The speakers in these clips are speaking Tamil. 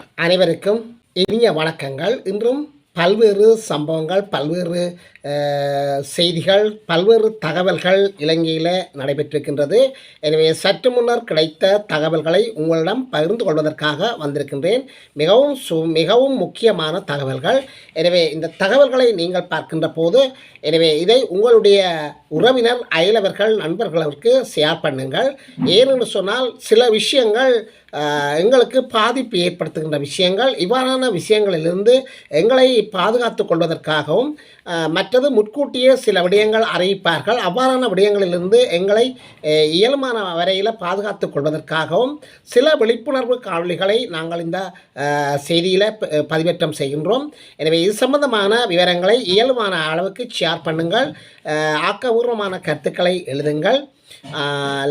அனைவருக்கும் இனிய வணக்கங்கள். இன்றும் பல்வேறு சம்பவங்கள் பல்வேறு செய்திகள் பல்வேறு தகவல்கள் இலங்கையில் நடைபெற்றிருக்கின்றது. எனவே சற்று முன்னர் கிடைத்த தகவல்களை உங்களிடம் பகிர்ந்து கொள்வதற்காக வந்திருக்கின்றேன். மிகவும் சு மிகவும் முக்கியமான தகவல்கள். எனவே இந்த தகவல்களை நீங்கள் பார்க்கின்ற போது எனவே இதை உங்களுடைய உறவினர் அயலவர்கள் நண்பர்களுக்கு ஷேர் பண்ணுங்கள். ஏனென்று சொன்னால் சில விஷயங்கள் எங்களுக்கு பாதிப்பு ஏற்படுத்துகின்ற விஷயங்கள் இவ்வாறான விஷயங்களிலிருந்து எங்களை பாதுகாத்து கொள்வதற்காகவும் மற்றது முன்கூட்டியே சில விடயங்கள் அறிவிப்பார்கள். அவ்வாறான விடயங்களிலிருந்து எங்களை இயல்பான இயலுமான வரையில் பாதுகாத்து கொள்வதற்காகவும் சில விழிப்புணர்வு காணொலிகளை நாங்கள் இந்த செய்தியில் பதிவேற்றம் செய்கின்றோம். எனவே இது சம்பந்தமான விவரங்களை இயலுமான அளவுக்கு ஷேர் பண்ணுங்கள். ஆக்கபூர்வமான கருத்துக்களை எழுதுங்கள்.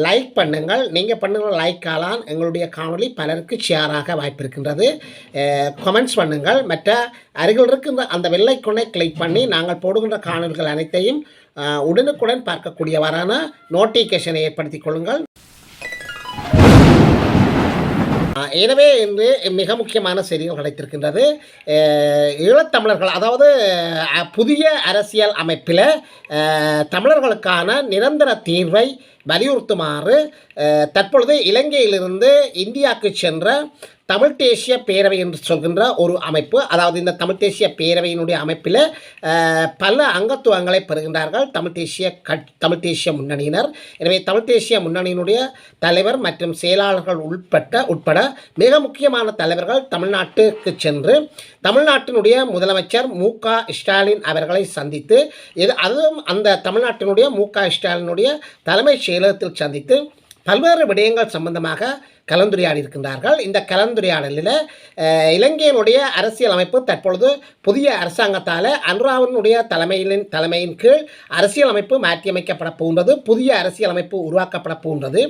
லைக் பண்ணுங்கள். நீங்கள் பண்ணுங்கள் லைக் லைக்காலான் எங்களுடைய காணொளி பலருக்கு ஷேராக வாய்ப்பு இருக்கின்றது. கமெண்ட்ஸ் பண்ணுங்கள். மற்ற அருகில் இருக்கின்ற அந்த வெள்ளைக்கொண்டை கிளிக் பண்ணி நாங்கள் போடுகின்ற காணொலிகள் அனைத்தையும் உடனுக்குடன் பார்க்கக்கூடியவரான நோட்டிஃபிகேஷனை ஏற்படுத்திக் கொள்ளுங்கள். எனவே இன்று மிக முக்கியமான செய்திகள் கிடைத்திருக்கின்றது. ஈழத்தமிழர்கள் அதாவது புதிய அரசியல் அமைப்பில் தமிழர்களுக்கான நிரந்தர தீர்வை வலியுறுத்துமாறு தற்பொழுது இலங்கையிலிருந்து இந்தியாவுக்கு சென்ற தமிழ் தேசிய பேரவை என்று சொல்கின்ற ஒரு அமைப்பு அதாவது இந்த தமிழ் தேசிய பேரவையினுடைய அமைப்பில் பல அங்கத்துவங்களை பெறுகின்றார்கள். தமிழ் தேசிய கட் தமிழ் தேசிய முன்னணியினர். எனவே தமிழ் தேசிய முன்னணியினுடைய தலைவர் மற்றும் செயலாளர்கள் உட்பட்ட உட்பட மிக முக்கியமான தலைவர்கள் தமிழ்நாட்டுக்கு சென்று தமிழ்நாட்டினுடைய முதலமைச்சர் மு. க. ஸ்டாலின் அவர்களை சந்தித்து இது அதுவும் அந்த தமிழ்நாட்டினுடைய மு. க. ஸ்டாலினுடைய தலைமைச் செயலகத்தில் சந்தித்து பல்வேறு விடயங்கள் சம்பந்தமாக கலந்துரையாடி இருக்கின்றார்கள் இந்த கலந்துரையாடலில் இலங்கையினுடைய அரசியல் அமைப்பு தற்பொழுது புதிய அரசாங்கத்தால் அனுராவினுடைய தலைமையின் தலைமையின் கீழ் அரசியல் அமைப்பு மாற்றியமைக்கப்பட போகின்றது புதிய அரசியல் அமைப்பு உருவாக்கப்பட போகின்றது.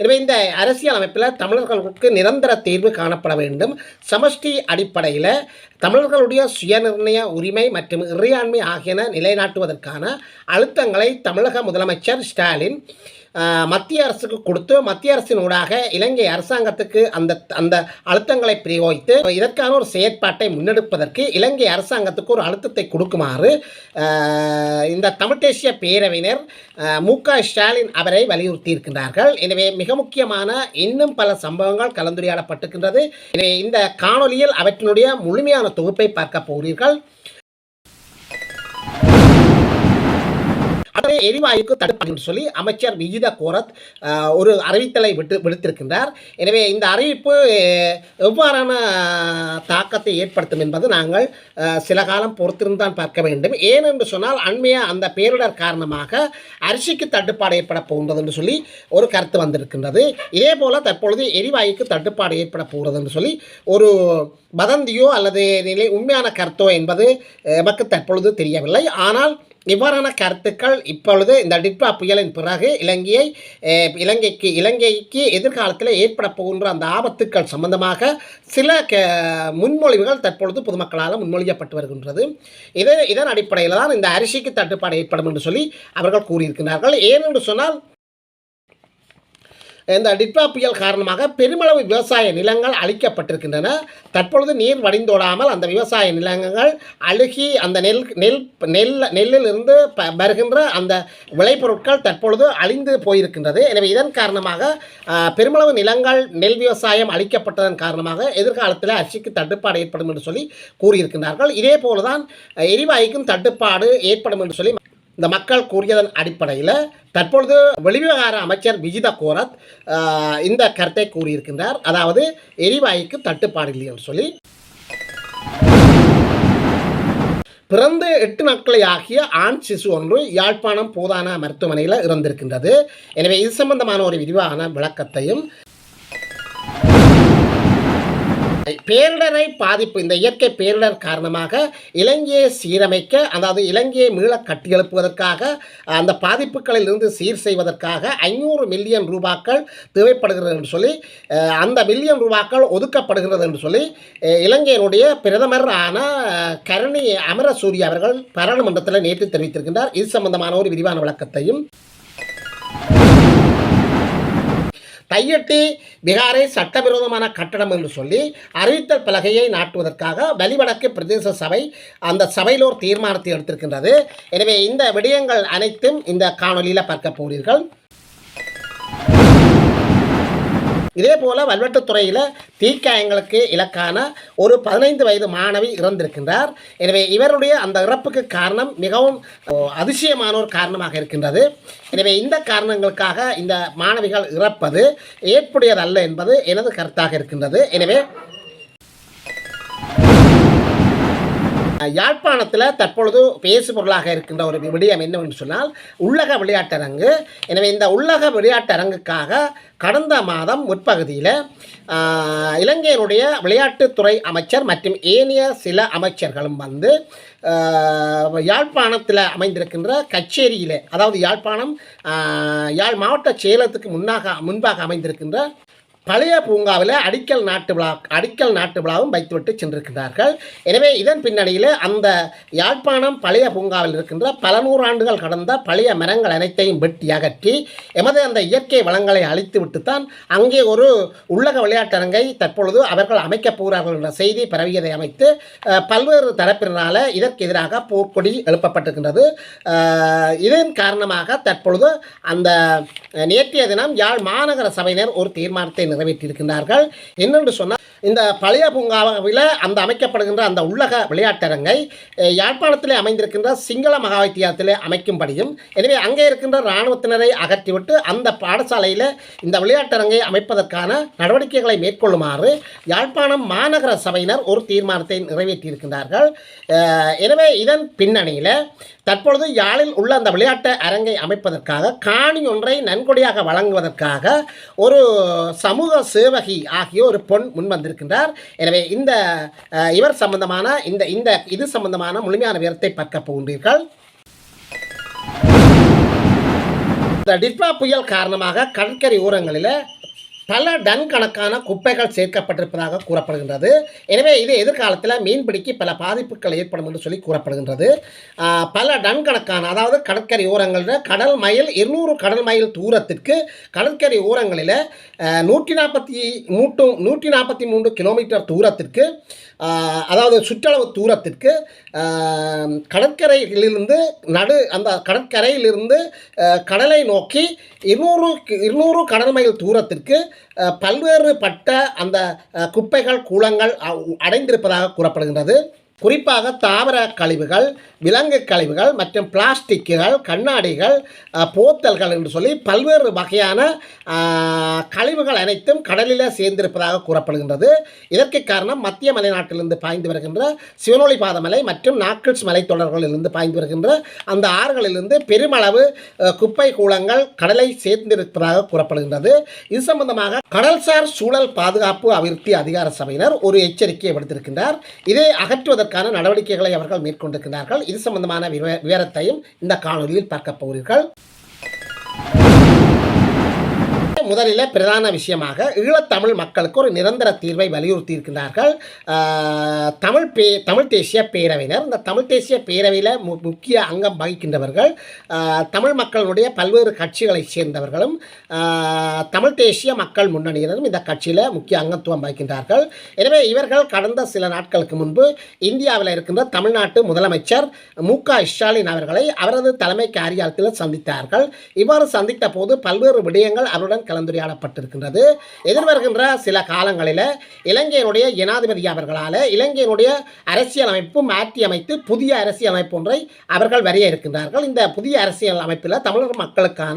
எனவே இந்த அரசியல் அமைப்பில் தமிழர்களுக்கு நிரந்தர தீர்வு காணப்பட வேண்டும். சமஷ்டி அடிப்படையில் தமிழர்களுடைய சுயநிர்ணய உரிமை மற்றும் இறையாண்மை ஆகியன நிலைநாட்டுவதற்கான அழுத்தங்களை தமிழக முதலமைச்சர் ஸ்டாலின் மத்திய அரசுக்கு கொடுத்து மத்திய அரசின் ஊடாக இலங்கை அரசாங்கத்துக்கு அந்த அந்த அழுத்தங்களை பிரயோகித்து இதற்கான ஒரு செயற்பாட்டை முன்னெடுப்பதற்கு இலங்கை அரசாங்கத்துக்கு ஒரு அழுத்தத்தை கொடுக்குமாறு இந்த தமிழ்தேசிய பேரவையினர் மு க ஸ்டாலின் அவரை வலியுறுத்தி இருக்கின்றார்கள் எனவே மிக முக்கியமான இன்னும் பல சம்பவங்கள் கலந்துரையாடப்பட்டிருக்கின்றது. எனவே இந்த காணொலியில் அவற்றினுடைய முழுமையான தொகுப்பை பார்க்க போகிறீர்கள். அதே எரிவாயுக்கு தடுப்பு சொல்லி அமைச்சர் விஜித கோரத் ஒரு அறிவித்தலை விட்டு விடுத்திருக்கின்றார். எனவே இந்த அறிவிப்பு எவ்வாறான தாக்கத்தை ஏற்படுத்தும் என்பது நாங்கள் சில காலம் பொறுத்திருந்தான் பார்க்க வேண்டும். ஏனென்று சொன்னால் அண்மைய அந்த பேரிடர் காரணமாக அரிசிக்கு தட்டுப்பாடு ஏற்பட போகின்றது என்று சொல்லி ஒரு கருத்து வந்திருக்கின்றது. இதே போல தற்பொழுது எரிவாயுக்கு தட்டுப்பாடு ஏற்பட போகிறது என்று சொல்லி ஒரு வதந்தியோ அல்லது நிலை உண்மையான கருத்தோ என்பது நமக்கு எமக்கு தற்பொழுது தெரியவில்லை. ஆனால் இவ்வாறான கருத்துக்கள் இப்பொழுது இந்த டிட்வா புயலின் பிறகு இலங்கையை இலங்கைக்கு இலங்கைக்கு எதிர்காலத்தில் ஏற்பட போகின்ற அந்த ஆபத்துக்கள் சம்பந்தமாக சில க முன்மொழிவுகள் தற்பொழுது பொதுமக்களால் முன்மொழியப்பட்டு வருகின்றது. இது இதன் அடிப்படையில் தான் இந்த அரிசிக்கு தட்டுப்பாடு ஏற்படும் என்று சொல்லி அவர்கள் கூறியிருக்கிறார்கள். ஏனென்று சொன்னால் இந்த டிட்வா புயல் காரணமாக பெருமளவு விவசாய நிலங்கள் அழிக்கப்பட்டிருக்கின்றன. தற்பொழுது நீர் வடிந்தோடாமல் அந்த விவசாய நிலங்கள் அழுகி அந்த நெல் நெல் நெல் நெல்லிலிருந்து ப வருகின்ற அந்த விளைபொருட்கள் தற்பொழுது அழிந்து போயிருக்கின்றது. எனவே இதன் காரணமாக பெருமளவு நிலங்கள் நெல் விவசாயம் அழிக்கப்பட்டதன் காரணமாக எதிர்காலத்தில் அரிசிக்கு தட்டுப்பாடு ஏற்படும் என்று சொல்லி கூறியிருக்கின்றார்கள். இதே போலதான் எரிவாயுக்கும் தட்டுப்பாடு ஏற்படும் என்று சொல்லி இந்த மக்கள் கூறியதன் அடிப்படையில் தற்பொழுது வெளிவிவகார அமைச்சர் விஜித கோரத் ஆஹ், இந்த கருத்தை கூறியிருக்கின்றார். அதாவது எரிவாயுக்கு தட்டுப்பாடு இல்லை என்று சொல்லி. பிறந்து எட்டு நாட்களை ஆகிய ஆண் சிசு ஒன்று யாழ்ப்பாணம் போதான மருத்துவமனையில் இறந்திருக்கின்றது. எனவே இது சம்பந்தமான ஒரு விரிவான விளக்கத்தையும் பேரிடரை பாதிப்பு இந்த இயற்கை பேரிடர் காரணமாக இலங்கையை சீரமைக்க அதாவது இலங்கையை மீள கட்டியெழுப்புவதற்காக அந்த பாதிப்புகளில் இருந்து சீர் செய்வதற்காக ஐநூறு மில்லியன் ரூபாக்கள் தேவைப்படுகிறது என்று சொல்லி அந்த மில்லியன் ரூபாக்கள் ஒதுக்கப்படுகிறது என்று சொல்லி இலங்கையினுடைய பிரதமர் ஆன கரணி அமரசூரி அவர்கள் பாராளுமன்றத்தில் நேற்று தெரிவித்திருக்கின்றார். இது சம்பந்தமான ஒரு விரிவான விளக்கத்தையும் தையட்டி பீகாரை சட்டவிரோதமான கட்டடம் என்று சொல்லி அறிவித்தல் பலகையை நாட்டுவதற்காக வெளிவடக்கு பிரதேச சபை அந்த சபையிலோர் தீர்மானத்தை எடுத்திருக்கின்றது. எனவே இந்த விடயங்கள் அனைத்தும் இந்த காணொலியில் பார்க்க போகிறீர்கள். இதே போல் வல்வெட்டுத்துறையில் தீக்காயங்களுக்கு இலக்கான ஒரு பதினைந்து வயது மாணவி இறந்திருக்கின்றார். எனவே இவருடைய அந்த இறப்புக்கு காரணம் மிகவும் அதிசயமான ஒரு காரணமாக இருக்கின்றது. எனவே இந்த காரணங்களுக்காக இந்த மாணவிகள் இறப்பது ஏற்புடையதல்ல என்பது எனது கருத்தாக இருக்கின்றது. எனவே யாழ்ப்பாணத்தில் தற்பொழுது பேசு பொருளாக இருக்கின்ற ஒரு விடயம் என்னவென்று சொன்னால் உள்ளக விளையாட்டரங்கு. எனவே இந்த உள்ளக விளையாட்டரங்குக்காக கடந்த மாதம் முற்பகுதியில் இலங்கையினுடைய விளையாட்டுத்துறை அமைச்சர் மற்றும் ஏனைய சில அமைச்சர்களும் வந்து யாழ்ப்பாணத்தில் அமைந்திருக்கின்ற கச்சேரியில் அதாவது யாழ்ப்பாணம் யாழ் மாவட்ட செயலத்துக்கு முன்னாக முன்பாக அமைந்திருக்கின்ற பழைய பூங்காவில் அடிக்கல் நாட்டு விழா அடிக்கல் நாட்டு விழாவும் வைத்துவிட்டு சென்றிருக்கிறார்கள் எனவே இதன் பின்னணியில் அந்த யாழ்ப்பாணம் பழைய பூங்காவில் இருக்கின்ற பல நூறாண்டுகள் கடந்த பழைய மரங்கள் அனைத்தையும் வெட்டி அகற்றி எமது அந்த இயற்கை வளங்களை அழித்துவிட்டுத்தான் அங்கே ஒரு உள்ளக விளையாட்டரங்கை தற்பொழுது அவர்கள் அமைக்கப் போகிறார்கள் என்ற செய்தி பரவியதை அமைத்து பல்வேறு தரப்பினரால் இதற்கு எதிராக போர்க்கொடி எழுப்பப்பட்டிருக்கின்றது. இதன் காரணமாக தற்பொழுது அந்த நேற்றைய தினம் யாழ் மாநகர சபையினர் ஒரு தீர்மானத்தை நிறைவேற்றியிருக்கின்றார்கள். என்னென்று சொன்னால் இந்த பழைய பூங்காவில் அந்த அமைக்கப்படுகின்ற அந்த உள்ளக விளையாட்டரங்கை யாழ்ப்பாணத்திலே அமைந்திருக்கின்ற சிங்கள மகா வித்தியாலயத்திலே அமைக்கும்படியும் எனவே அங்கே இருக்கின்ற இராணுவத்தினரை அகற்றிவிட்டு அந்த பாடசாலையில் இந்த விளையாட்டரங்கை அமைப்பதற்கான நடவடிக்கைகளை மேற்கொள்ளுமாறு யாழ்ப்பாணம் மாநகர சபையினர் ஒரு தீர்மானத்தை நிறைவேற்றியிருக்கின்றார்கள். எனவே இதன் பின்னணியில் தற்பொழுது யாழில் உள்ள அந்த விளையாட்டு அரங்கை அமைப்பதற்காக காணி ஒன்றை நன்கொடையாக வழங்குவதற்காக ஒரு சமூக சேவகி ஆகிய ஒரு பொன் முன் வந்திருக்கின்றார். எனவே இந்த இவர் சம்பந்தமான இந்த இந்த இது சம்பந்தமான முழுமையான விவரத்தை பார்க்க போகின்றீர்கள். இந்த டிட்வா புயல் காரணமாக கடற்கரை ஓரங்களில் பல டன் கணக்கான குப்பைகள் சேர்க்கப்பட்டிருப்பதாக கூறப்படுகின்றது. எனவே இது எதிர்காலத்தில் மீன்பிடிக்கு பல பாதிப்புகள் ஏற்படும் என்று சொல்லி கூறப்படுகின்றது. பல டன் கணக்கான அதாவது கடற்கரை ஓரங்களில் கடல் மைல் இருநூறு கடல் மைல் தூரத்திற்கு கடற்கரை ஓரங்களில் நூற்றி நாற்பத்தி மூட்டு நூற்றி நாற்பத்தி மூன்று கிலோமீட்டர் தூரத்திற்கு அதாவது சுற்றளவு தூரத்திற்கு கடற்கரையிலிருந்து நடு அந்த கடற்கரையிலிருந்து கடலை நோக்கி இருநூறு இருநூறு கடல் மைல் தூரத்திற்கு பல்வேறு பல்வேறுபட்ட அந்த குப்பைகள் கூலங்கள் அடைந்திருப்பதாக கூறப்படுகின்றது. குறிப்பாக தாவர கழிவுகள் விலங்கு கழிவுகள் மற்றும் பிளாஸ்டிக்குகள் கண்ணாடிகள் போத்தல்கள் என்று சொல்லி பல்வேறு வகையான கழிவுகள் அனைத்தும் கடலில் சேர்ந்திருப்பதாக கூறப்படுகின்றது. இதற்கு காரணம் மத்திய மலைநாட்டிலிருந்து பாய்ந்து வருகின்ற சிவனொளி பாதமலை மற்றும் நாக்கிள்ஸ் மலைத்தொடர்களிலிருந்து பாய்ந்து வருகின்ற அந்த ஆறுகளிலிருந்து பெருமளவு குப்பை கூலங்கள் கடலை சேர்ந்திருப்பதாக கூறப்படுகின்றது. இது சம்பந்தமாக கடல்சார் சூழல் பாதுகாப்பு அபிவிருத்தி அதிகார சபையினர் ஒரு எச்சரிக்கையை விடுத்திருக்கின்றார். இதை அகற்றுவதற்கு அகற்றுவதற்கான நடவடிக்கைகளை அவர்கள் மேற்கொண்டிருக்கிறார்கள். இது சம்பந்தமான விவரத்தையும் இந்த காணொலியில் பார்க்க போகிறீர்கள். முதலில் பிரதான விஷயமாக ஈழத்தமிழ் மக்களுக்கு ஒரு நிரந்தர தீர்வை வலியுறுத்தி இருக்கின்றார்கள் தமிழ் பே தமிழ் தேசிய பேரவையினர். இந்த தமிழ் தேசிய பேரவையில் மு முக்கிய அங்கம் வகிக்கின்றவர்கள் தமிழ் மக்களுடைய பல்வேறு கட்சிகளைச் சேர்ந்தவர்களும் தமிழ் தேசிய மக்கள் முன்னணியினரும் இந்த கட்சியில் முக்கிய அங்கத்துவம் வகிக்கின்றார்கள். எனவே இவர்கள் கடந்த சில நாட்களுக்கு முன்பு இந்தியாவில் இருக்கின்ற தமிழ்நாட்டு முதலமைச்சர் மு க. ஸ்டாலின் அவர்களை அவரது தலைமை காரியாலயத்தில் சந்தித்தார்கள். இவ்வாறு சந்தித்த போது பல்வேறு விடயங்கள் அவருடன் கலந்துரையாடப்பட்டிருக்கின்றது. எதிர்வருகின்ற சில காலங்களில் இலங்கையினுடைய ஜனாதிபதி அவர்களால் இலங்கையினுடைய அரசியல் அமைப்பு மாற்றி அமைத்து புதிய அரசியல் அமைப்பு ஒன்றை அவர்கள் வரைய இருக்கின்றார்கள். இந்த புதிய அரசியல் அமைப்பில் தமிழக மக்களுக்கான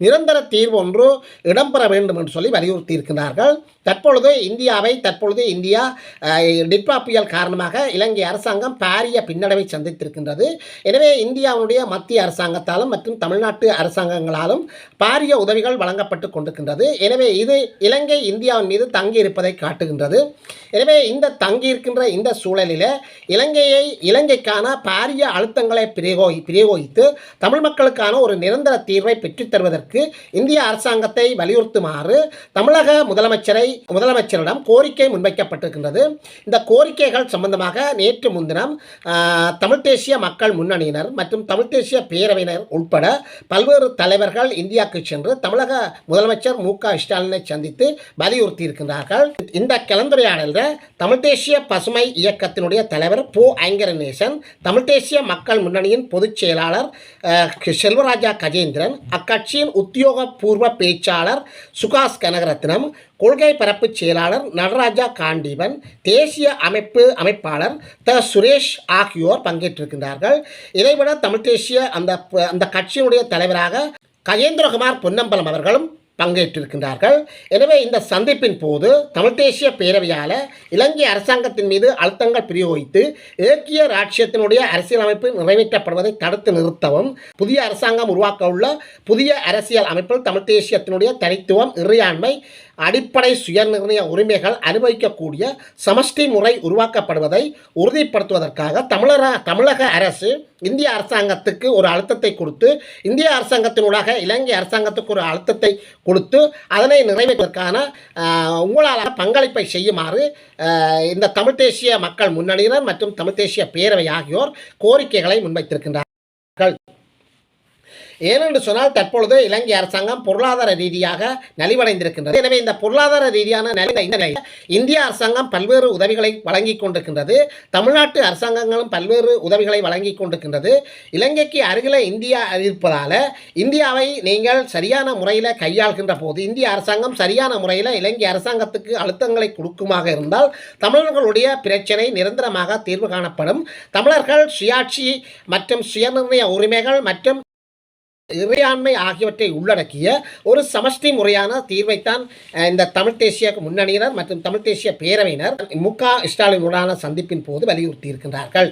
நிரந்தர தீர்வு ஒன்று இடம்பெற வேண்டும் என்று சொல்லி வலியுறுத்தி இருக்கின்றார்கள் தற்பொழுது இந்தியாவை தற்பொழுது இந்தியா அஹ், புயல் காரணமாக இலங்கை அரசாங்கம் பாரிய பின்னடைவை சந்தித்திருக்கின்றது. எனவே இந்தியாவுடைய மத்திய அரசாங்கத்தாலும் மற்றும் தமிழ்நாட்டு அரசாங்கங்களாலும் பாரிய உதவிகள் வழங்கப்பட்டு கொண்டிருக்கின்றது. எனவே இது இலங்கை இந்தியாவின் மீது தங்கி இருப்பதை காட்டுகின்றது. எனவே இந்த தங்கியிருக்கின்ற இந்த சூழலில் இலங்கையை இலங்கைக்கான பாரிய அழுத்தங்களை பிரயோகி பிரயோகித்து தமிழ் மக்களுக்கான ஒரு நிரந்தர தீர்வை பெற்றுத்தருவதற்கு இந்திய அரசாங்கத்தை வலியுறுத்துமாறு தமிழக முதலமைச்சரை முதலமைச்சரிடம் கோரிக்கை முன்வைக்கப்பட்டிருக்கின்றது. இந்த கோரிக்கைகள் சம்பந்தமாக நேற்று முன்தினம் ஆஹ், தமிழ் தேசிய மக்கள் முன்னணியினர் மற்றும் தமிழ் தேசிய பேரவையினர் உட்பட பல்வேறு தலைவர்கள் இந்தியாவுக்கு சென்று தமிழக முதலமைச்சர் மு க ஸ்டாலினை சந்தித்து வலியுறுத்தியிருக்கின்றார்கள். இந்த கலந்துரையாடலில் தமிழ் தேசிய பசுமை இயக்கத்தினுடைய தலைவர் போ ஐங்கரநேசன் தமிழ் தேசிய மக்கள் முன்னணியின் பொதுச் செயலாளர் செல்வராஜா கஜேந்திரன் அக்கட்சியின் உத்தியோகபூர்வ பேச்சாளர் சுகாஷ் கனகரத்னம் கொள்கை பரப்பு செயலாளர் நடராஜா காண்டீபன் தேசிய அமைப்பு அமைப்பாளர் த சுரேஷ் ஆகியோர் பங்கேற்றிருக்கின்றார்கள். இதைவிட தமிழ் தேசிய அந்த அந்த கட்சியினுடைய தலைவராக கஜேந்திரகுமார் பொன்னம்பலம் அவர்களும் பங்கேற்றிருக்கின்றார்கள். எனவே இந்த சந்திப்பின் போது தமிழ் தேசிய பேரவையால் இலங்கை அரசாங்கத்தின் மீது அழுத்தங்கள் பிரயோகித்து ஏக்கிய ராட்சியத்தினுடைய அரசியலமைப்பு நிறைவேற்றப்படுவதை தடுத்து நிறுத்தவும் புதிய அரசாங்கம் உருவாக்க உள்ள புதிய அரசியல் அமைப்பில் தமிழ் தேசியத்தினுடைய தனித்துவம் இறையாண்மை அடிப்படை சுயநிர்ணய உரிமைகள் அனுபவிக்கக்கூடிய சமஷ்டி முறை உருவாக்கப்படுவதை உறுதிப்படுத்துவதற்காக தமிழர தமிழக அரசு இந்திய அரசாங்கத்துக்கு ஒரு அழுத்தத்தை கொடுத்து இந்திய அரசாங்கத்தினூடாக இலங்கை அரசாங்கத்துக்கு ஒரு அழுத்தத்தை கொடுத்து அதனை நிறைவேற்றுவதற்கான உங்களால் பங்களிப்பை செய்யுமாறு இந்த தமிழ் தேசிய மக்கள் முன்னணியினர் மற்றும் தமிழ் தேசிய பேரவை ஆகியோர் கோரிக்கைகளை முன்வைத்திருக்கின்றார்கள். ஏனென்று சொன்னால் தற்பொழுது இலங்கை அரசாங்கம் பொருளாதார ரீதியாக நலிவடைந்திருக்கின்றது. எனவே இந்த பொருளாதார ரீதியான நலிந்த இந்த நிலையில் இந்திய அரசாங்கம் பல்வேறு உதவிகளை வழங்கி கொண்டிருக்கின்றது. தமிழ்நாட்டு அரசாங்கங்களும் பல்வேறு உதவிகளை வழங்கி கொண்டிருக்கின்றது. இலங்கைக்கு அருகில் இந்தியா இருப்பதால் இந்தியாவை நீங்கள் சரியான முறையில் கையாள்கின்ற போது இந்திய அரசாங்கம் சரியான முறையில் இலங்கை அரசாங்கத்துக்கு அழுத்தங்களை கொடுக்குமாக இருந்தால் தமிழர்களுடைய பிரச்சனை நிரந்தரமாக தீர்வு காணப்படும். தமிழர்கள் சுயாட்சி மற்றும் சுயநிர்ணய உரிமைகள் மற்றும் இறையாண்மை ஆகியவற்றை உள்ளடக்கிய ஒரு சமஷ்டி முறையான தீர்வைத்தான் இந்த தமிழ் தேசிய முன்னணியினர் மற்றும் தமிழ் தேசிய பேரவையினர் மு. க. ஸ்டாலினுடனான சந்திப்பின் போது வலியுறுத்தியிருக்கின்றார்கள்.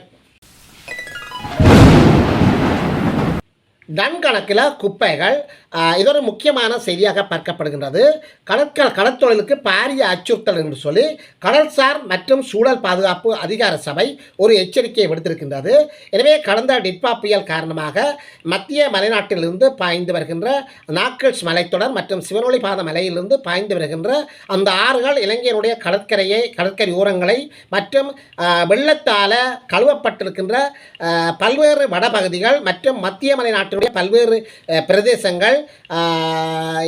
டன் கணக்கில் குப்பைகள் இது ஒரு முக்கியமான செய்தியாக பார்க்கப்படுகின்றது. கடற்கல் கடற்தொழிலுக்கு பாரிய அச்சுறுத்தல் என்று சொல்லி கடல்சார் மற்றும் சூழல் பாதுகாப்பு அதிகார சபை ஒரு எச்சரிக்கையை விடுத்திருக்கின்றது. எனவே கடந்த டிட்பா புயல் காரணமாக மத்திய மலைநாட்டிலிருந்து பாய்ந்து வருகின்ற நாக்கல்ஸ் மலைத்தொடர் மற்றும் சிவனொளி பாத மலையிலிருந்து பாய்ந்து வருகின்ற அந்த ஆறுகள் இலங்கையினுடைய கடற்கரையை கடற்கரை ஓரங்களை மற்றும் வெள்ளத்தால் கழுவப்பட்டிருக்கின்ற பல்வேறு வடபகுதிகள் மற்றும் மத்திய மலைநாட்டினுடைய பல்வேறு பிரதேசங்கள்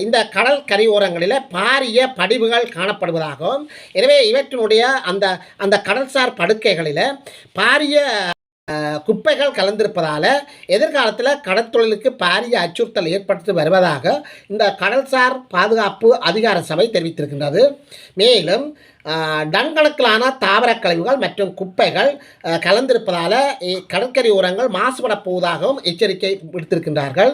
இந்த கடல் கரையோரங்களில் பாரிய படிவுகள் காணப்படுவதாகவும் எனவே இவற்றினுடைய அந்த அந்த கடல்சார் படுக்கைகளில் பாரிய குப்பைகள் கலந்திருப்பதால் எதிர்காலத்தில் கடற்தொழிலுக்கு பாரிய அச்சுறுத்தல் ஏற்படுத்தி வருவதாக இந்த கடல்சார் பாதுகாப்பு அதிகார சபை தெரிவித்திருக்கின்றது. மேலும் டன்கணக்கிலான தாவர தாவரக் கழிவுகள் மற்றும் குப்பைகள் கலந்திருப்பதால் கடற்கரை ஓரங்கள் மாசுபடப் போவதாகவும் எச்சரிக்கை விடுத்திருக்கின்றார்கள்.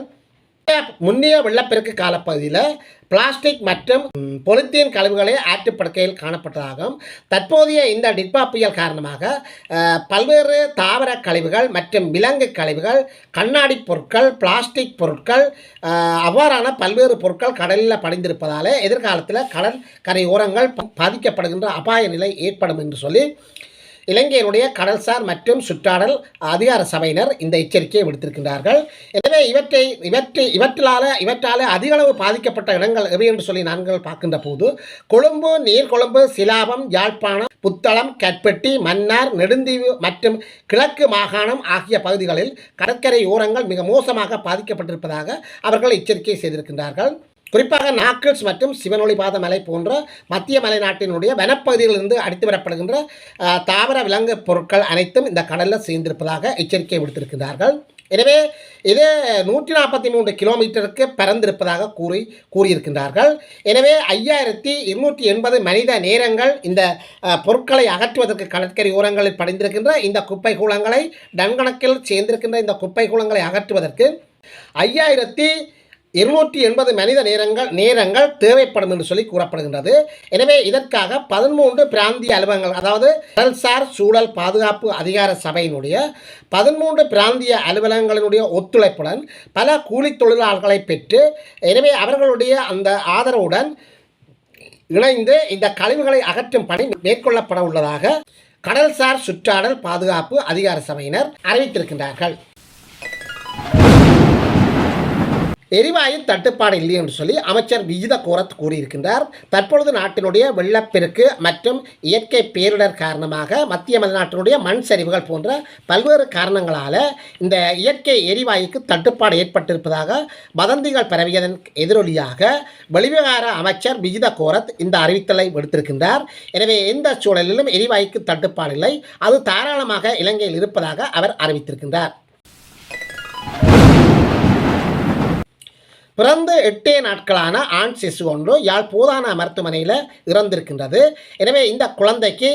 முன்னைய வெள்ளப்பெருக்கு காலப்பகுதியில் பிளாஸ்டிக் மற்றும் பொலித்தீன் கழிவுகளே ஆற்றுப்படுக்கையில் காணப்பட்டதாகவும் தற்போதைய இந்த டிட்பா புயல் காரணமாக பல்வேறு தாவர கழிவுகள் மற்றும் விலங்கு கழிவுகள் கண்ணாடி பொருட்கள் பிளாஸ்டிக் பொருட்கள் அவ்வாறான பல்வேறு பொருட்கள் கடலில் படிந்திருப்பதாலே எதிர்காலத்தில் கடல் கரை ஓரங்கள் ப- பாதிக்கப்படுகின்ற அபாய நிலை ஏற்படும் என்று சொல்லி இலங்கையினுடைய கடல்சார் மற்றும் சுற்றாடல் அதிகார சபையினர் இந்த எச்சரிக்கையை விடுத்திருக்கின்றார்கள். எனவே இவற்றை இவற்றை இவற்றால் இவற்றால் அதிக அளவு பாதிக்கப்பட்ட இடங்கள் எவை என்று சொல்லி நாங்கள் பார்க்கின்ற போது கொழும்பு நீர்கொழும்பு சிலாபம் யாழ்ப்பாணம் புத்தளம் கற்பட்டி மன்னார் நெடுந்தீவு மற்றும் கிழக்கு மாகாணம் ஆகிய பகுதிகளில் கடற்கரை ஓரங்கள் மிக மோசமாக பாதிக்கப்பட்டிருப்பதாக அவர்கள் எச்சரிக்கை செய்திருக்கின்றார்கள். குறிப்பாக நாக்கிள்ஸ் மற்றும் சிவனொளிபாத மலை போன்ற மத்திய மலைநாட்டினுடைய வனப்பகுதியிலிருந்து அடித்து வரப்படுகின்ற தாவர விலங்கு பொருட்கள் அனைத்தும் இந்த கடலில் சேர்ந்திருப்பதாக எச்சரிக்கை விடுத்திருக்கிறார்கள் எனவே இது நூற்றி நாற்பத்தி மூன்று கிலோமீட்டருக்கு பறந்திருப்பதாக கூறி கூறியிருக்கின்றார்கள். எனவே ஐயாயிரத்தி இருநூற்றி எண்பது மனித நேரங்கள் இந்த பொருட்களை அகற்றுவதற்கு கடற்கரை ஓரங்களில் படிந்திருக்கின்ற இந்த குப்பை கூலங்களை டன்கணக்கில் சேர்ந்திருக்கின்ற இந்த குப்பை கூலங்களை அகற்றுவதற்கு ஐயாயிரத்தி இருநூற்றி எண்பது மனித நேரங்கள் நேரங்கள் தேவைப்படும் என்று சொல்லி கூறப்படுகின்றது. எனவே இதற்காக பதிமூன்று பிராந்திய அலுவலகங்கள் அதாவது கடல்சார் சூழல் பாதுகாப்பு அதிகார சபையினுடைய பதிமூன்று பிராந்திய அலுவலகங்களினுடைய ஒத்துழைப்புடன் பல கூலி தொழிலாளர்களை பெற்று எனவே அவர்களுடைய அந்த ஆதரவுடன் இணைந்து இந்த கழிவுகளை அகற்றும் பணி மேற்கொள்ளப்பட உள்ளதாக கடல்சார் சுற்றாடல் பாதுகாப்பு அதிகார சபையினர் அறிவித்திருக்கின்றார்கள். எரிவாயு தட்டுப்பாடு இல்லை என்று சொல்லி அமைச்சர் விஜித கோரத் கூறியிருக்கின்றார். தற்பொழுது நாட்டினுடைய வெள்ளப்பெருக்கு மற்றும் இயற்கை பேரிடர் காரணமாக மத்திய மலைநாட்டினுடைய மண் சரிவுகள் போன்ற பல்வேறு காரணங்களால் இந்த இயற்கை எரிவாயுக்கு தட்டுப்பாடு ஏற்பட்டிருப்பதாக வதந்திகள் பரவியதன் எதிரொலியாக வெளிவிவகார அமைச்சர் விஜித கோரத் இந்த அறிவித்தலை விடுத்திருக்கின்றார். எனவே எந்த சூழலிலும் எரிவாயுக்கு தட்டுப்பாடு இல்லை. அது தாராளமாக இலங்கையில் இருப்பதாக அவர் அறிவித்திருக்கின்றார். பிறந்த எட்டே நாட்களான ஆண் சிசு ஒன்று யாழ் போதான மருத்துவமனையில் இறந்திருக்கின்றது. எனவே இந்த குழந்தைக்கு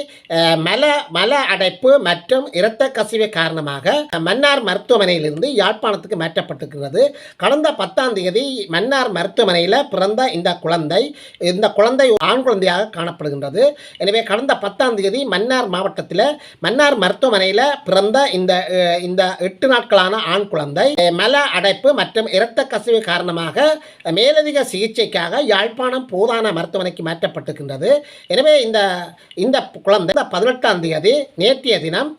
மல மல அடைப்பு மற்றும் இரத்த கசிவு காரணமாக மன்னார் மருத்துவமனையிலிருந்து யாழ்ப்பாணத்துக்கு மாற்றப்பட்டிருக்கிறது. கடந்த பத்தாம் தேதி மன்னார் மருத்துவமனையில் பிறந்த இந்த குழந்தை இந்த குழந்தை ஆண் குழந்தையாக காணப்படுகின்றது. எனவே கடந்த பத்தாம் தேதி மன்னார் மாவட்டத்தில் மன்னார் மருத்துவமனையில் பிறந்த இந்த இந்த எட்டு நாட்களான ஆண் குழந்தை மல அடைப்பு மற்றும் இரத்த கசிவு காரணமாக மேலதிக சிகிச்சைக்காக யாழ்ப்பாணம் போதான மருத்துவமனைக்கு மாற்றப்பட்டிருக்கின்றது. எனவே இந்த இந்த குழந்தை இந்த பதினெட்டாம் தேதி நேற்றைய தினம்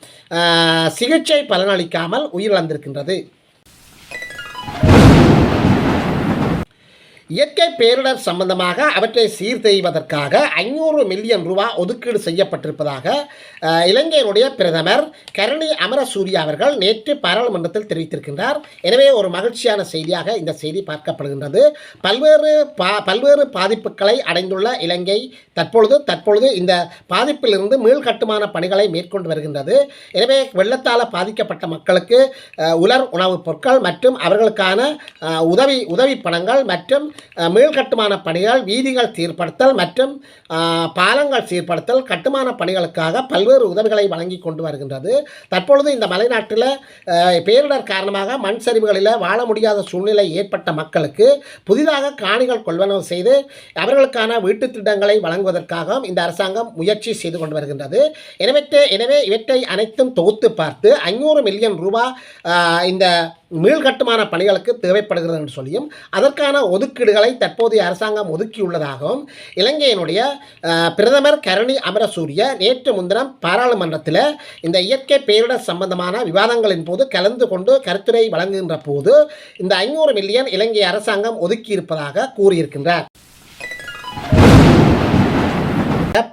சிகிச்சை பலனளிக்காமல் உயிரிழந்திருக்கின்றது. இயற்கை பேரிடர் சம்பந்தமாக அவற்றை சீர்தெய்வதற்காக ஐநூறு மில்லியன் ரூபா ஒதுக்கீடு செய்யப்பட்டிருப்பதாக இலங்கையினுடைய பிரதமர் கரணி அமரசூரிய அவர்கள் நேற்று பாராளுமன்றத்தில் தெரிவித்திருக்கின்றார். எனவே ஒரு மகிழ்ச்சியான செய்தியாக இந்த செய்தி பார்க்கப்படுகின்றது. பல்வேறு பா பல்வேறு பாதிப்புகளை அடைந்துள்ள இலங்கை தற்பொழுது தற்பொழுது இந்த பாதிப்பிலிருந்து மீள் கட்டுமான பணிகளை மேற்கொண்டு வருகின்றது. எனவே வெள்ளத்தால் பாதிக்கப்பட்ட மக்களுக்கு உலர் உணவுப் பொருட்கள் மற்றும் அவர்களுக்கான உதவி உதவி பணங்கள் மற்றும் மேல்கட்டுமான கட்டுமான பணிகள் வீதிகள் சீர்படுத்தல் மற்றும் பாலங்கள் சீர்படுத்தல் கட்டுமான பணிகளுக்காக பல்வேறு உதவிகளை வழங்கி கொண்டு வருகின்றது. தற்பொழுது இந்த மலைநாட்டில் பேரிடர் காரணமாக மண் சரிவுகளில் வாழ முடியாத சூழ்நிலை ஏற்பட்ட மக்களுக்கு புதிதாக காணிகள் கொள்வனவு செய்து அவர்களுக்கான வீட்டுத் திட்டங்களை வழங்குவதற்காகவும் இந்த அரசாங்கம் முயற்சி செய்து கொண்டு வருகின்றது. எனவே எனவே இவற்றை அனைத்தும் தொகுத்து பார்த்து ஐநூறு மில்லியன் ரூபாய் இந்த மீள்கட்டுமான பணிகளுக்கு தேவைப்படுகிறது என்று சொல்லியும் அதற்கான ஒதுக்கீடுகளை தற்போதைய அரசாங்கம் ஒதுக்கியுள்ளதாகவும் இலங்கையினுடைய பிரதமர் கரணி அமரசூரிய நேற்று முன்தினம் பாராளுமன்றத்தில் இந்த இயற்கை பேரிடர் சம்பந்தமான விவாதங்களின் போது கலந்து கொண்டு கருத்துரை வழங்குகின்ற போது இந்த ஐநூறு மில்லியன் இலங்கை அரசாங்கம் ஒதுக்கியிருப்பதாக கூறியிருக்கின்றார்.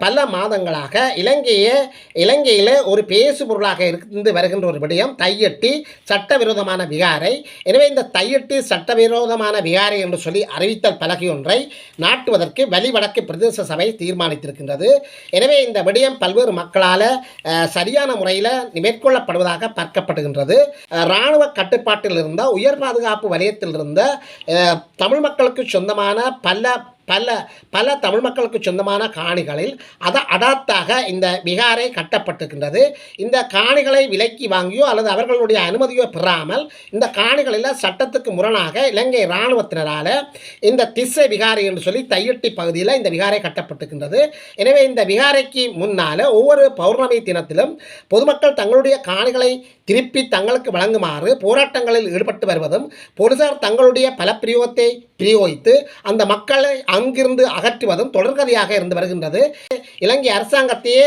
பல மாதங்களாக இலங்கையே இலங்கையில் ஒரு பேசு பொருளாக இருந்து வருகின்ற ஒரு விடயம் தையட்டி சட்டவிரோதமான விகாரை. எனவே இந்த தையட்டி சட்டவிரோதமான விகாரை என்று சொல்லி அறிவித்தல் பலகை ஒன்றை நாட்டுவதற்கு வலிவடக்கு பிரதேச சபை தீர்மானித்திருக்கின்றது. எனவே இந்த விடயம் பல்வேறு மக்களால் சரியான முறையில் மேற்கொள்ளப்படுவதாக பார்க்கப்படுகின்றது. இராணுவ கட்டுப்பாட்டில் இருந்த உயர் பாதுகாப்பு வலயத்தில் இருந்த தமிழ் மக்களுக்கு சொந்தமான பல பல பல தமிழ் மக்களுக்கு சொந்தமான காணிகளில் அதை அடாத்தாக இந்த விகாரை கட்டப்பட்டிருக்கின்றது. இந்த காணிகளை விலக்கி வாங்கியோ அல்லது அவர்களுடைய அனுமதியோ பெறாமல் இந்த காணிகளில் சட்டத்துக்கு முரணாக இலங்கை இராணுவத்தினரால் இந்த திசை விகாரை என்று சொல்லி தையட்டி பகுதியில் இந்த விகாரை கட்டப்பட்டிருக்கின்றது. எனவே இந்த விகாரைக்கு முன்னால் ஒவ்வொரு பௌர்ணமி தினத்திலும் பொதுமக்கள் தங்களுடைய காணிகளை திருப்பி தங்களுக்கு வழங்குமாறு போராட்டங்களில் ஈடுபட்டு வருவதும் போலீசார் தங்களுடைய பல பிரயோகத்தை அந்த மக்களை அங்கிருந்து அகற்றுவதும் தொடர்கதையாக இருந்து வருகின்றது. இலங்கை அரசாங்கத்தையே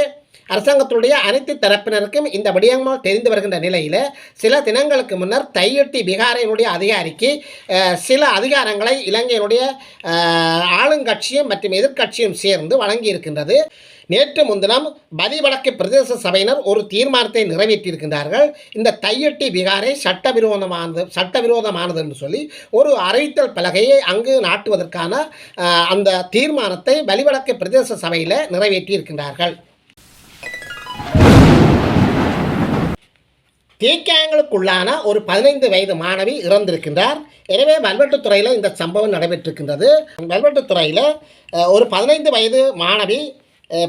அரசாங்கத்தினுடைய அனைத்து தரப்பினருக்கும் இந்த விடயங்கள் தெரிந்து வருகின்ற நிலையில் சில தினங்களுக்கு முன்னர் தையொட்டி பீகாரினுடைய அதிகாரிக்கு சில அதிகாரங்களை இலங்கையினுடைய ஆளுங்கட்சியும் மற்றும் எதிர்க்கட்சியும் சேர்ந்து வழங்கியிருக்கின்றது. நேற்று முன்தினம் பதிவடக்கு பிரதேச சபையினர் ஒரு தீர்மானத்தை நிறைவேற்றியிருக்கின்றார்கள். இந்த தையட்டி விகாரை சட்டவிரோதமானது சட்டவிரோதமானது என்று சொல்லி ஒரு அறிவித்தல் பலகையை அங்கு நாட்டுவதற்கான அந்த தீர்மானத்தை வலிவடக்கு பிரதேச சபையில் நிறைவேற்றியிருக்கின்றார்கள். தீக்காயங்களுக்குள்ளான ஒரு பதினைந்து வயது மாணவி இறந்திருக்கின்றார். எனவே வல்வெட்டுத்துறையில் இந்த சம்பவம் நடைபெற்றிருக்கின்றது. வல்வெட்டுத்துறையில் ஒரு பதினைந்து வயது மாணவி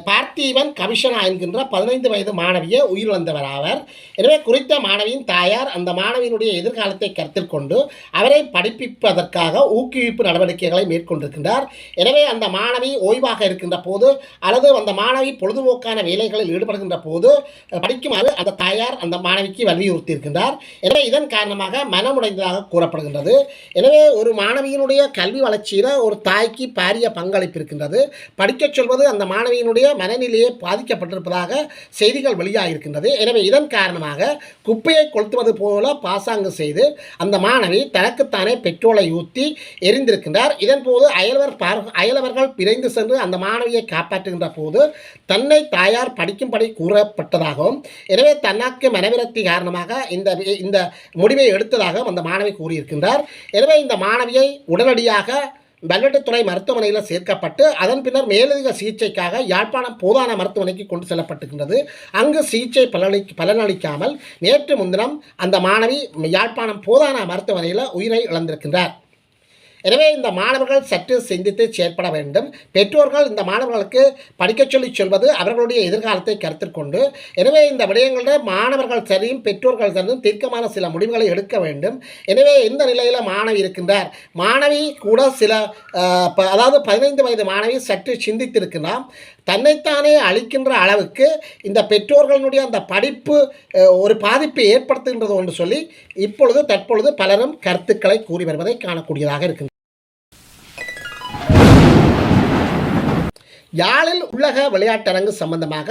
பார்த்திபன் கமிஷனா என்கின்ற பதினைந்து வயது மாணவியை உயிரிழந்தவர் ஆவர். எனவே குறித்த மாணவியின் தாயார் அந்த மாணவியினுடைய எதிர்காலத்தை கருத்தில் கொண்டு அவரை படிப்பிப்பதற்காக ஊக்குவிப்பு நடவடிக்கைகளை மேற்கொண்டிருக்கின்றார். எனவே அந்த மாணவி ஓய்வாக இருக்கின்ற போது அல்லது அந்த மாணவி பொழுதுபோக்கான வேலைகளில் ஈடுபடுகின்ற போது படிக்குமாறு அந்த தாயார் அந்த மாணவிக்கு வலியுறுத்தியிருக்கின்றார். எனவே இதன் காரணமாக மனமுடைந்ததாக கூறப்படுகின்றது. எனவே ஒரு மாணவியினுடைய கல்வி வளர்ச்சியில் ஒரு தாய்க்கு பாரிய பங்களிப்பு இருக்கின்றது. படிக்கச் சொல்வது அந்த மாணவியின் மாணவியினுடைய மனநிலையே பாதிக்கப்பட்டிருப்பதாக செய்திகள் வெளியாக இருக்கின்றது எனவே இதன் காரணமாக குப்பையை கொளுத்துவது போல பாசாங்கு செய்து அந்த மாணவி தனக்குத்தானே பெட்ரோலை ஊற்றி எரிந்திருக்கின்றார். இதன் போது அயலவர் பார் அயலவர்கள் விரைந்து சென்று அந்த மாணவியை காப்பாற்றுகின்ற போது தன்னை தாயார் படிக்கும்படி கூறப்பட்டதாகவும் எனவே தன்னாக்கு மனவிரக்தி காரணமாக இந்த இந்த முடிவை எடுத்ததாகவும் அந்த மாணவி கூறியிருக்கின்றார். எனவே இந்த மாணவியை உடனடியாக வெள்ளட்டுத்துறை மருத்துவமனையில் சேர்க்கப்பட்டு அதன் பின்னர் மேலதிக சிகிச்சைக்காக யாழ்ப்பாணம் போதான மருத்துவமனைக்கு கொண்டு செல்லப்பட்டுகின்றது அங்கு சிகிச்சை பலனளி பலனளிக்காமல் நேற்று முன்தினம் அந்த மாணவி யாழ்ப்பாணம் போதான மருத்துவமனையில் உயிரை இழந்திருக்கின்றார். எனவே இந்த மாணவர்கள் சற்று சிந்தித்து செயற்பட வேண்டும். பெற்றோர்கள் இந்த மாணவர்களுக்கு படிக்கச் சொல்லி சொல்வது அவர்களுடைய எதிர்காலத்தை கருத்தில் கொண்டு. எனவே இந்த விடயங்களில் மாணவர்கள் சரியும் பெற்றோர்கள் சரியும் தீர்க்கமான சில முடிவுகளை எடுக்க வேண்டும். எனவே இந்த நிலையில் மாணவி இருக்கின்றார். மாணவி கூட சில ப- அதாவது பதினைந்து வயது மாணவி சற்று சிந்தித்திருக்கிறார் தன்னைத்தானே அளிக்கின்ற அளவுக்கு இந்த பெற்றோர்களுடைய அந்த படிப்பு ஒரு பாதிப்பை ஏற்படுத்துகின்றது என்று சொல்லி இப்பொழுது தற்பொழுது பலரும் கருத்துக்களை கூறி வருவதை காணக்கூடியதாக இருக்கின்றது. யாழில் உள்ளக விளையாட்டரங்கு சம்பந்தமாக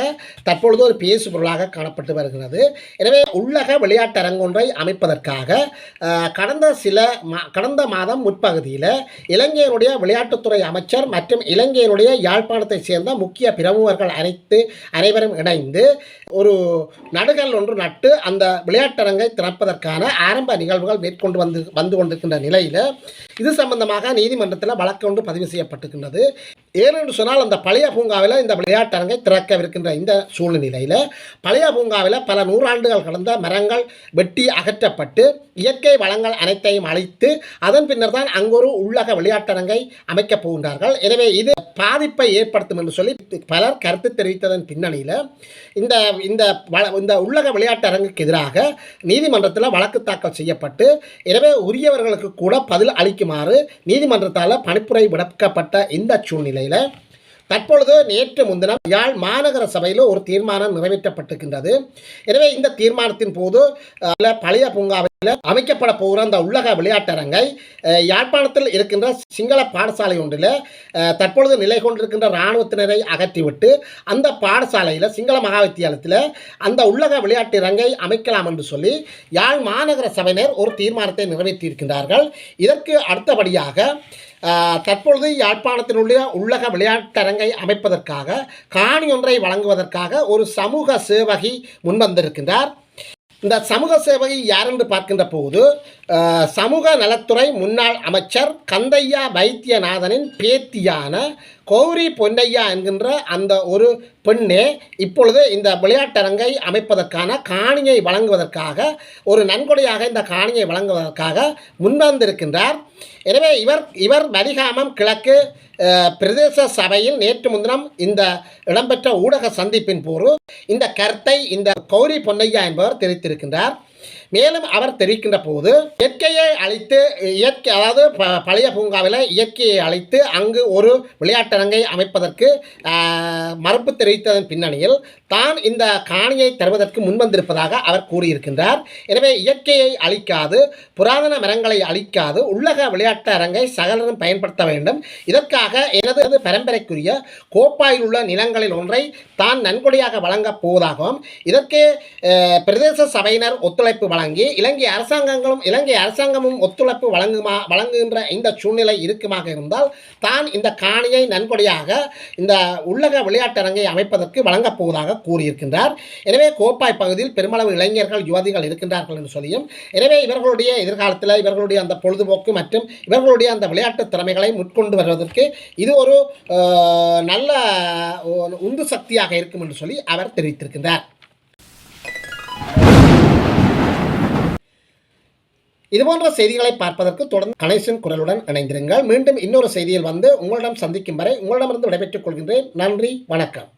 தற்பொழுது ஒரு பேசு பொருளாக காணப்பட்டு வருகிறது. எனவே உள்ளக விளையாட்டரங்கு ஒன்றை அமைப்பதற்காக கடந்த சில மா கடந்த மாதம் முற்பகுதியில் இலங்கையினுடைய விளையாட்டுத்துறை அமைச்சர் மற்றும் இலங்கையினுடைய யாழ்ப்பாணத்தைச் சேர்ந்த முக்கிய பிரமுகர்கள் அனைத்து அனைவரும் இணைந்து ஒரு நடுகள் ஒன்று நட்டு அந்த விளையாட்டரங்கை திறப்பதற்கான ஆரம்ப நிகழ்வுகள் மேற்கொண்டு வந்து வந்து கொண்டிருக்கின்ற நிலையில் இது சம்பந்தமாக நீதிமன்றத்தில் வழக்கு ஒன்று பதிவு செய்யப்பட்டிருக்கின்றது. ஏனென்று சொன்னால் அந்த பழைய பூங்காவில் இந்த விளையாட்டரங்கை திறக்கவிருக்கின்ற இந்த சூழ்நிலையில் பழைய பூங்காவில் பல நூறாண்டுகள் கடந்த மரங்கள் வெட்டி அகற்றப்பட்டு இயற்கை வளங்கள் அனைத்தையும் அழைத்து அதன் பின்னர் தான் அங்கொரு உள்ளக விளையாட்டரங்கை அமைக்கப் போகின்றார்கள். எனவே இது பாதிப்பை ஏற்படுத்தும் என்று சொல்லி பலர் கருத்து தெரிவித்ததன் பின்னணியில் இந்த இந்த வள இந்த உள்ளக விளையாட்டு அரங்குக்கு எதிராக நீதிமன்றத்தில் வழக்கு தாக்கல் செய்யப்பட்டு எனவே உரியவர்களுக்கு கூட பதில் அளிக்குமாறு நீதிமன்றத்தால் பணிப்புரை விடக்கப்பட்ட இந்த சூழ்நிலையில் தற்பொழுது நேற்று முன்தினம் யாழ் மாநகர சபையில் ஒரு தீர்மானம் நிறைவேற்றப்பட்டிருக்கின்றது. எனவே இந்த தீர்மானத்தின் போது பழைய பூங்காவில் அமைக்கப்பட போகிற அந்த உள்ளக விளையாட்டரங்கை யாழ்ப்பாணத்தில் இருக்கின்ற சிங்கள பாடசாலை ஒன்றில் தற்பொழுது நிலை கொண்டிருக்கின்ற இராணுவத்தினரை அகற்றிவிட்டு அந்த பாடசாலையில் சிங்கள மகா வித்தியாலயத்தில் அந்த உள்ளக விளையாட்டு அரங்கை அமைக்கலாம் என்று சொல்லி யாழ் மாநகர சபையினர் ஒரு தீர்மானத்தை நிறைவேற்றியிருக்கின்றார்கள். இதற்கு அடுத்தபடியாக தற்பொழுது யாழ்ப்பாணத்தினுடைய உள்ளக விளையாட்டரங்கை அமைப்பதற்காக காணி ஒன்றை வழங்குவதற்காக ஒரு சமூக சேவகி முன்வந்திருக்கின்றார். இந்த சமூக சேவகி யார் என்று பார்க்கின்ற போது சமூக நலத்துறை முன்னாள் அமைச்சர் கந்தையா வைத்தியநாதனின் பேத்தியான கௌரி பொன்னையா என்கின்ற அந்த ஒரு பெண்ணே இப்பொழுது இந்த விளையாட்டரங்கை அமைப்பதற்கான காணியை வழங்குவதற்காக ஒரு நன்கொடையாக இந்த காணியை வழங்குவதற்காக முன்வந்திருக்கின்றார். எனவே இவர் இவர் வலிகாமம் கிழக்கு பிரதேச சபையில் நேற்று முன்தினம் இந்த இடம்பெற்ற ஊடக சந்திப்பின் போது இந்த கருத்தை இந்த கௌரி பொன்னையா என்பவர் தெரிவித்திருக்கின்றார். மேலும் அவர் தெரிவிக்கின்ற போது இயற்கையை அழித்து இயற்கை அதாவது ப- பழைய பூங்காவில் இயற்கையை அழைத்து அங்கு ஒரு விளையாட்டரங்கை அமைப்பதற்கு மறுப்பு தெரிவித்ததன் பின்னணியில் தான் இந்த காணியை தருவதற்கு முன்வந்திருப்பதாக அவர் கூறியிருக்கின்றார். எனவே இயற்கையை அழிக்காது புராதன மரங்களை அழிக்காது உள்ளக விளையாட்டு அரங்கை சகலரும் பயன்படுத்த வேண்டும். இதற்காக எனது பரம்பரைக்குரிய கோப்பாயில் உள்ள நிலங்களில் ஒன்றை தான் நன்கொடையாக வழங்கப் போவதாகவும் இதற்கு பிரதேச சபையினர் ஒத்துழைப்பு வழங்க இலங்கை அரசாங்கங்களும் இலங்கை அரசாங்கமும் ஒத்துழைப்பு வழங்குமா வழங்குகின்ற இந்த சூழ்நிலை இருக்குமாக இருந்தால் தான் இந்த காணியை நன்கொடையாக இந்த உள்ளக விளையாட்டரங்கை அமைப்பதற்கு வழங்கப் போவதாக கூறியிருக்கின்றார். எனவே கோப்பாய் பகுதியில் பெருமளவு இளைஞர்கள் யுவதிகள் இருக்கின்றார்கள் என்று சொல்லியும் எனவே இவர்களுடைய எதிர்காலத்தில் இவர்களுடைய அந்த பொழுதுபோக்கு மற்றும் இவர்களுடைய அந்த விளையாட்டு திறமைகளை முற்கொண்டு வருவதற்கு இது ஒரு நல்ல ஒரு உந்து சக்தியாக இருக்கும் என்று சொல்லி அவர் தெரிவித்திருக்கின்றார். இதுபோன்ற செய்திகளை பார்ப்பதற்கு தொடர்ந்து கணேசன் குரலுடன் இணைந்திருங்கள். மீண்டும் இன்னொரு செய்தியில் வந்து உங்களிடம் சந்திக்கும் வரை உங்களிடமிருந்து விடைபெற்றுக் கொள்கின்றேன். நன்றி வணக்கம்.